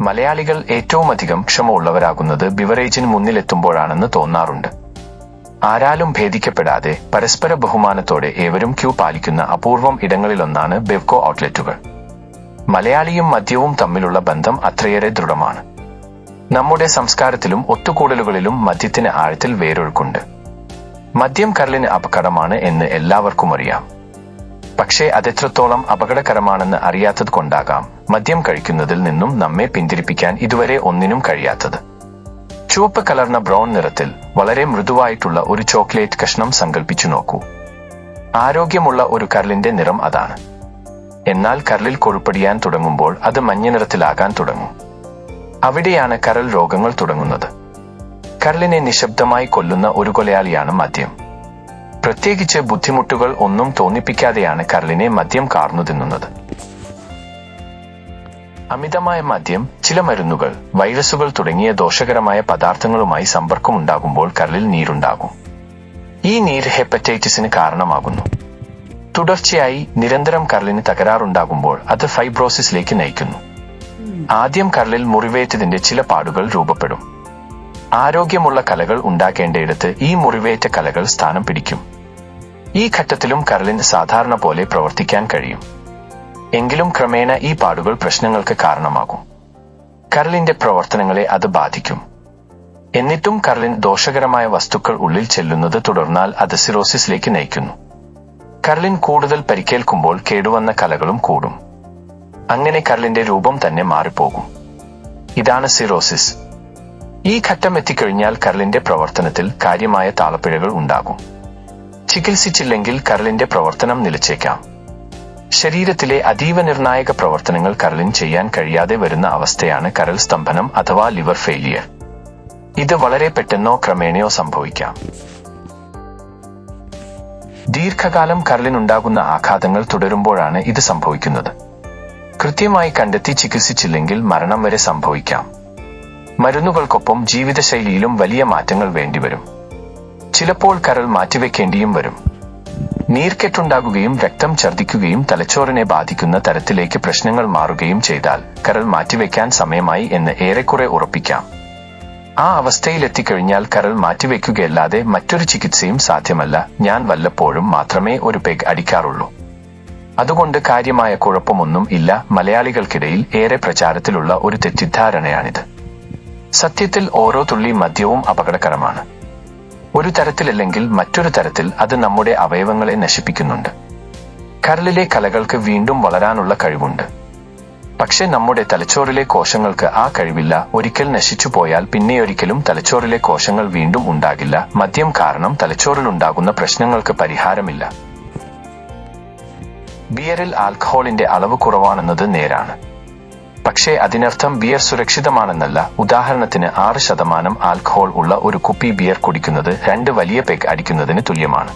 മലയാളികൾ ഏറ്റവുമധികം ക്ഷമമുള്ളവരാകുന്നത് ബിവറേജിന് മുന്നിലെത്തുമ്പോഴാണെന്ന് തോന്നാറുണ്ട്. ആരാലും ഭേദിക്കപ്പെടാതെ പരസ്പര ബഹുമാനത്തോടെ ഏവരും ക്യൂ പാലിക്കുന്ന അപൂർവം ഇടങ്ങളിലൊന്നാണ് ബെവ്കോ ഔട്ട്ലെറ്റുകൾ. മലയാളിയും മദ്യവും തമ്മിലുള്ള ബന്ധം അത്രയേറെ ദൃഢമാണ്. നമ്മുടെ സംസ്കാരത്തിലും ഒത്തുകൂടലുകളിലും മദ്യത്തിന് ആഴത്തിൽ വേരൊഴുക്കുണ്ട്. മദ്യം കരളിന് അപകടമാണ് എന്ന് എല്ലാവർക്കും അറിയാം. പക്ഷേ അതെത്രത്തോളം അപകടകരമാണെന്ന് അറിയാത്തത് കൊണ്ടാകാം. മദ്യം കഴിക്കുന്നതിൽ നിന്നും നമ്മെ പിന്തിരിപ്പിക്കാൻ ഇതുവരെ ഒന്നിനും കഴിയാത്തത്. ചുവപ്പ് കലർന്ന ബ്രൗൺ നിറത്തിൽ വളരെ മൃദുവായിട്ടുള്ള ഒരു ചോക്ലേറ്റ് കഷ്ണം സങ്കല്പിച്ചു നോക്കൂ. ആരോഗ്യമുള്ള ഒരു കരളിന്റെ നിറം അതാണ്. എന്നാൽ കരളിൽ കൊഴുപ്പടിയാൻ തുടങ്ങുമ്പോൾ അത് മഞ്ഞ നിറത്തിലാകാൻ തുടങ്ങും. അവിടെയാണ് കരൾ രോഗങ്ങൾ തുടങ്ങുന്നത്. കരളിനെ നിശബ്ദമായി കൊല്ലുന്ന ഒരു കൊലയാളിയാണ് മദ്യം. പ്രത്യേകിച്ച് ബുദ്ധിമുട്ടുകൾ ഒന്നും തോന്നിപ്പിക്കാതെയാണ് കരളിനെ മദ്യം കാർന്നു തിന്നുന്നത്. അമിതമായ മദ്യം ചില മരുന്നുകൾ വൈറസുകൾ തുടങ്ങിയ ദോഷകരമായ പദാർത്ഥങ്ങളുമായി സമ്പർക്കമുണ്ടാകുമ്പോൾ കരളിൽ നീരുണ്ടാകും. ഈ നീര് ഹെപ്പറ്റൈറ്റിസിന് കാരണമാകുന്നു. തുടർച്ചയായി നിരന്തരം കരളിന് തകരാറുണ്ടാകുമ്പോൾ അത് ഫൈബ്രോസിസിലേക്ക് നയിക്കുന്നു. ആദ്യം കരളിൽ മുറിവേറ്റതിന്റെ ചില പാടുകൾ രൂപപ്പെടും. ആരോഗ്യമുള്ള കലകൾ ഉണ്ടാക്കേണ്ടയിടത്ത് ഈ മുറിവേറ്റ കലകൾ സ്ഥാനം പിടിക്കും. ഈ ഘട്ടത്തിലും കരളിന് സാധാരണ പോലെ പ്രവർത്തിക്കാൻ കഴിയും. എങ്കിലും ക്രമേണ ഈ പാടുകൾ പ്രശ്നങ്ങൾക്ക് കാരണമാകും. കരളിന്റെ പ്രവർത്തനങ്ങളെ അത് ബാധിക്കും. എന്നിട്ടും കരളിൻ ദോഷകരമായ വസ്തുക്കൾ ഉള്ളിൽ ചെല്ലുന്നത് തുടർന്നാൽ അത് സിറോസിസിലേക്ക് നയിക്കുന്നു. കരളിൻ കൂടുതൽ പരിക്കേൽക്കുമ്പോൾ കേടുവന്ന കലകളും കൂടും. അങ്ങനെ കരളിന്റെ രൂപം തന്നെ മാറിപ്പോകും. ഇതാണ് സിറോസിസ്. ഈ ഘട്ടം എത്തിക്കഴിഞ്ഞാൽ കരളിന്റെ പ്രവർത്തനത്തിൽ കാര്യമായ താളപ്പിഴകൾ ഉണ്ടാകും. ചികിത്സിച്ചില്ലെങ്കിൽ കരളിന്റെ പ്രവർത്തനം നിലച്ചേക്കാം. ശരീരത്തിലെ അതീവ നിർണായക പ്രവർത്തനങ്ങൾ കരളിന് ചെയ്യാൻ കഴിയാതെ വരുന്ന അവസ്ഥയാണ് കരൾ സ്തംഭനം അഥവാ ലിവർ ഫെയിലിയർ. ഇത് വളരെ പെട്ടെന്നോ ക്രമേണയോ സംഭവിക്കാം. ദീർഘകാലം കരളിനുണ്ടാകുന്ന ആഘാതങ്ങൾ തുടരുമ്പോഴാണ് ഇത് സംഭവിക്കുന്നത്. കൃത്യമായി കണ്ടെത്തി ചികിത്സിച്ചില്ലെങ്കിൽ മരണം വരെ സംഭവിക്കാം. മരുന്നുകൾക്കൊപ്പം ജീവിതശൈലിയിലും വലിയ മാറ്റങ്ങൾ വേണ്ടിവരും. ചിലപ്പോൾ കരൾ മാറ്റിവെക്കേണ്ടിയും വരും. നീർക്കെട്ടുണ്ടാകുകയും രക്തം ഛർദ്ദിക്കുകയും തലച്ചോറിനെ ബാധിക്കുന്ന തരത്തിലേക്ക് പ്രശ്നങ്ങൾ മാറുകയും ചെയ്താൽ കരൾ മാറ്റിവെക്കാൻ സമയമായി എന്ന് ഏറെക്കുറെ ഉറപ്പിക്കാം. ആ അവസ്ഥയിലെത്തിക്കഴിഞ്ഞാൽ കരൾ മാറ്റിവെക്കുകയല്ലാതെ മറ്റൊരു ചികിത്സയും സാധ്യമല്ല. ഞാൻ വല്ലപ്പോഴും മാത്രമേ ഒരു പെഗ് അടിക്കാറുള്ളൂ. അതുകൊണ്ട് കാര്യമായ കുഴപ്പമൊന്നും ഇല്ല. മലയാളികൾക്കിടയിൽ ഏറെ പ്രചാരത്തിലുള്ള ഒരു തെറ്റിദ്ധാരണയാണിത്. സത്യത്തിൽ ഓരോ തുള്ളി മദ്യവും അപകടകരമാണ്. ഒരു തരത്തിലല്ലെങ്കിൽ മറ്റൊരു തരത്തിൽ അത് നമ്മുടെ അവയവങ്ങളെ നശിപ്പിക്കുന്നുണ്ട്. കരളിലെ കലകൾക്ക് വീണ്ടും വളരാനുള്ള കഴിവുണ്ട്. പക്ഷെ നമ്മുടെ തലച്ചോറിലെ കോശങ്ങൾക്ക് ആ കഴിവില്ല. ഒരിക്കൽ നശിച്ചു പോയാൽ പിന്നെയൊരിക്കലും തലച്ചോറിലെ കോശങ്ങൾ വീണ്ടും ഉണ്ടാകില്ല. മദ്യം കാരണം തലച്ചോറിലുണ്ടാകുന്ന പ്രശ്നങ്ങൾക്ക് പരിഹാരമില്ല. ബിയറിൽ ആൽക്കഹോളിന്റെ അളവ് കുറവാണെന്നത് നേരാണ്. പക്ഷേ അതിനർത്ഥം ബിയർ സുരക്ഷിതമാണെന്നല്ല. ഉദാഹരണത്തിന് ആറ് ശതമാനം ആൽക്കഹോൾ ഉള്ള ഒരു കുപ്പി ബിയർ കുടിക്കുന്നത് രണ്ട് വലിയ പെഗ് അടിക്കുന്നതിന് തുല്യമാണ്.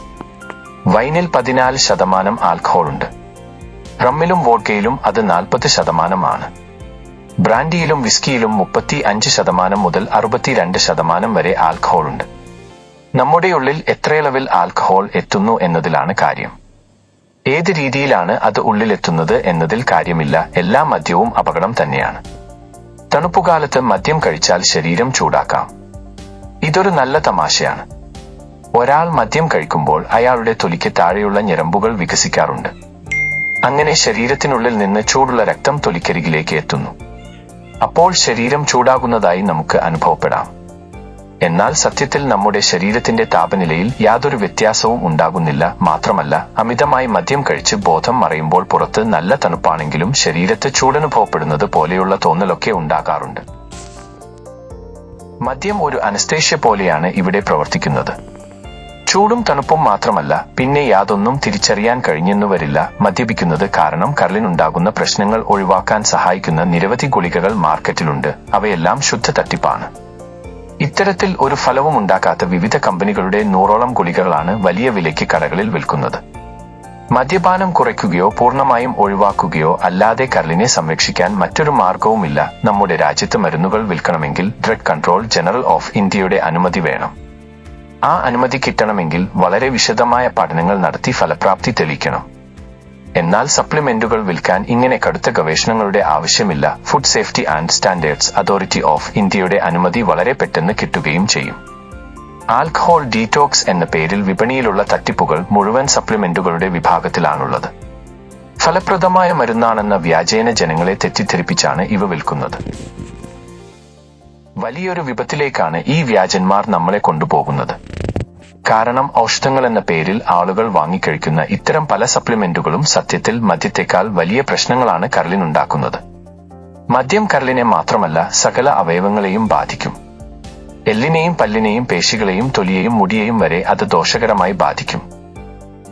വൈനിൽ പതിനാല് ശതമാനം ആൽക്കഹോൾ ഉണ്ട്. റമ്മിലും വോഡ്കയിലും അത് നാൽപ്പത് ശതമാനമാണ്. ബ്രാൻഡിയിലും വിസ്കിയിലും മുപ്പത്തി അഞ്ച് ശതമാനം മുതൽ അറുപത്തിരണ്ട് ശതമാനം വരെ ആൽക്കഹോൾ ഉണ്ട്. നമ്മുടെ ഉള്ളിൽ എത്രയളവിൽ ആൽക്കഹോൾ എത്തുന്നു എന്നതിലാണ് കാര്യം. ഏത് രീതിയിലാണ് അത് ഉള്ളിലെത്തുന്നത് എന്നതിൽ കാര്യമില്ല. എല്ലാ മദ്യവും അപകടം തന്നെയാണ്. തണുപ്പുകാലത്ത് മദ്യം കഴിച്ചാൽ ശരീരം ചൂടാക്കാം. ഇതൊരു നല്ല തമാശയാണ്. ഒരാൾ മദ്യം കഴിക്കുമ്പോൾ അയാളുടെ തൊലിക്ക് താഴെയുള്ള ഞരമ്പുകൾ വികസിക്കാറുണ്ട്. അങ്ങനെ ശരീരത്തിനുള്ളിൽ നിന്ന് ചൂടുള്ള രക്തം തൊലിക്കരികിലേക്ക് എത്തുന്നു. അപ്പോൾ ശരീരം ചൂടാകുന്നതായി നമുക്ക് അനുഭവപ്പെടാം. എന്നാൽ സത്യത്തിൽ നമ്മുടെ ശരീരത്തിന്റെ താപനിലയിൽ യാതൊരു വ്യത്യാസവും ഉണ്ടാകുന്നില്ല. മാത്രമല്ല അമിതമായി മദ്യം കഴിച്ച് ബോധം മറയുമ്പോൾ പുറത്ത് നല്ല തണുപ്പാണെങ്കിലും ശരീരത്തെ ചൂടനുഭവപ്പെടുന്നത് പോലെയുള്ള തോന്നലൊക്കെ ഉണ്ടാകാറുണ്ട്. മദ്യം ഒരു അനസ്തേഷ്യ പോലെയാണ് ഇവിടെ പ്രവർത്തിക്കുന്നത്. ചൂടും തണുപ്പും മാത്രമല്ല പിന്നെ യാതൊന്നും തിരിച്ചറിയാൻ കഴിഞ്ഞെന്നു വരില്ല മദ്യപിക്കുന്നത് കാരണം കരളിനുണ്ടാകുന്ന പ്രശ്നങ്ങൾ ഒഴിവാക്കാൻ സഹായിക്കുന്ന നിരവധി ഗുളികകൾ മാർക്കറ്റിലുണ്ട്. അവയെല്ലാം ശുദ്ധ തട്ടിപ്പാണ്. ഇത്തരത്തിൽ ഒരു ഫലവും ഉണ്ടാക്കാത്ത വിവിധ കമ്പനികളുടെ നൂറോളം ഗുളികകളാണ് വലിയ വിലയ്ക്ക് കടകളിൽ വിൽക്കുന്നത്. മദ്യപാനം കുറയ്ക്കുകയോ പൂർണമായും ഒഴിവാക്കുകയോ അല്ലാതെ കരളിനെ സംരക്ഷിക്കാൻ മറ്റൊരു മാർഗവുമില്ല. നമ്മുടെ രാജ്യത്ത് മരുന്നുകൾ വിൽക്കണമെങ്കിൽ ഡ്രഗ് കൺട്രോൾ ജനറൽ ഓഫ് ഇന്ത്യയുടെ അനുമതി വേണം. ആ അനുമതി കിട്ടണമെങ്കിൽ വളരെ വിശദമായ പഠനങ്ങൾ നടത്തി ഫലപ്രാപ്തി തെളിയിക്കണം. എന്നാൽ സപ്ലിമെന്റുകൾ വിൽക്കാൻ ഇങ്ങനെ കടുത്ത ഗവേഷണങ്ങളുടെ ആവശ്യമില്ല. Food safety and standards authority of ഇന്ത്യയുടെ അനുമതി വളരെ പെട്ടെന്ന് കിട്ടുകയും ചെയ്യും. ആൽക്കഹോൾ ഡീറ്റോക്സ് എന്ന പേരിൽ വിപണിയിലുള്ള തട്ടിപ്പുകൾ മുഴുവൻ സപ്ലിമെന്റുകളുടെ വിഭാഗത്തിലാണുള്ളത്. ഫലപ്രദമായ മരുന്നാണെന്ന വ്യാജേന ജനങ്ങളെ തെറ്റിദ്ധരിപ്പിച്ചാണ് ഇവ വിൽക്കുന്നത്. വലിയൊരു വിപത്തിലേക്കാണ് ഈ വ്യാജന്മാർ നമ്മളെ കൊണ്ടുപോകുന്നത്. കാരണം ഔഷധങ്ങൾ എന്ന പേരിൽ ആളുകൾ വാങ്ങിക്കഴിക്കുന്ന ഇത്തരം പല സപ്ലിമെന്റുകളും സത്യത്തിൽ മദ്യത്തെക്കാൾ വലിയ പ്രശ്നങ്ങളാണ് കരളിനുണ്ടാക്കുന്നത്. മദ്യം കരളിനെ മാത്രമല്ല സകല അവയവങ്ങളെയും ബാധിക്കും. എല്ലിനെയും പല്ലിനെയും പേശികളെയും തൊലിയെയും മുടിയെയും വരെ അത് ദോഷകരമായി ബാധിക്കും.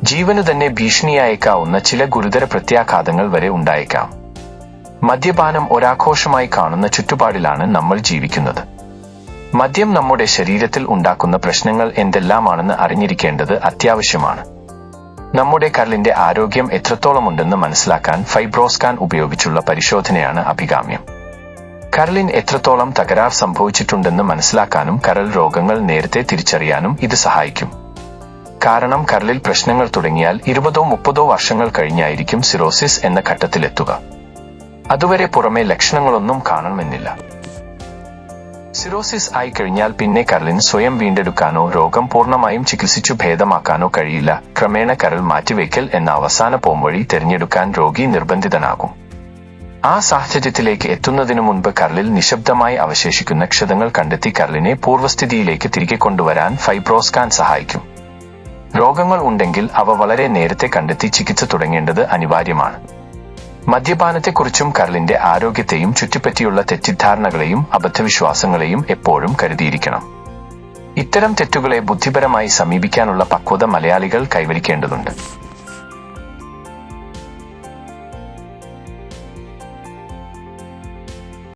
ജീവന് തന്നെ ഭീഷണിയായേക്കാവുന്ന ചില ഗുരുതര പ്രത്യാഘാതങ്ങൾ വരെ ഉണ്ടായേക്കാം. മദ്യപാനം ഒരാഘോഷമായി കാണുന്ന ചുറ്റുപാടിലാണ് നമ്മൾ ജീവിക്കുന്നത്. മദ്യം നമ്മുടെ ശരീരത്തിൽ ഉണ്ടാക്കുന്ന പ്രശ്നങ്ങൾ എന്തെല്ലാമാണെന്ന് അറിഞ്ഞിരിക്കേണ്ടത് അത്യാവശ്യമാണ്. നമ്മുടെ കരളിന്റെ ആരോഗ്യം എത്രത്തോളം ഉണ്ടെന്ന് മനസ്സിലാക്കാൻ ഫൈബ്രോസ്കാൻ ഉപയോഗിച്ചുള്ള പരിശോധനയാണ് അഭികാമ്യം. കരളിൻ എത്രത്തോളം തകരാർ സംഭവിച്ചിട്ടുണ്ടെന്ന് മനസ്സിലാക്കാനും കരൾ രോഗങ്ങൾ നേരത്തെ തിരിച്ചറിയാനും ഇത് സഹായിക്കും. കാരണം കരളിൽ പ്രശ്നങ്ങൾ തുടങ്ങിയാൽ ഇരുപതോ മുപ്പതോ വർഷങ്ങൾ കഴിഞ്ഞായിരിക്കും സിറോസിസ് എന്ന ഘട്ടത്തിലെത്തുക. അതുവരെ പുറമെ ലക്ഷണങ്ങളൊന്നും കാണണമെന്നില്ല. സിറോസിസ് ആയി കഴിഞ്ഞാൽ പിന്നെ കരളിന് സ്വയം വീണ്ടെടുക്കാനോ രോഗം പൂർണമായും ചികിത്സിച്ചു ഭേദമാക്കാനോ കഴിയില്ല. ക്രമേണ കരൾ മാറ്റിവെക്കൽ എന്ന അവസാന പോംവഴി തിരഞ്ഞെടുക്കാൻ രോഗി നിർബന്ധിതനാകും. ആ സാഹചര്യത്തിലേക്ക് എത്തുന്നതിനു മുൻപ് കരളിൽ നിശബ്ദമായി അവശേഷിക്കുന്ന ക്ഷതങ്ങൾ കണ്ടെത്തി കരളിനെ പൂർവസ്ഥിതിയിലേക്ക് തിരികെ കൊണ്ടുവരാൻ ഫൈബ്രോസ്കാൻ സഹായിക്കും. രോഗങ്ങൾ ഉണ്ടെങ്കിൽ അവ വളരെ നേരത്തെ കണ്ടെത്തി ചികിത്സ തുടങ്ങേണ്ടത് അനിവാര്യമാണ്. മദ്യപാനത്തെക്കുറിച്ചും കരളിന്റെ ആരോഗ്യത്തെയും ചുറ്റിപ്പറ്റിയുള്ള തെറ്റിദ്ധാരണകളെയും അബദ്ധവിശ്വാസങ്ങളെയും എപ്പോഴും കരുതിയിരിക്കണം. ഇത്തരം തെറ്റുകളെ ബുദ്ധിപരമായി സമീപിക്കാനുള്ള പക്വത മലയാളികൾ കൈവരിക്കേണ്ടതുണ്ട്.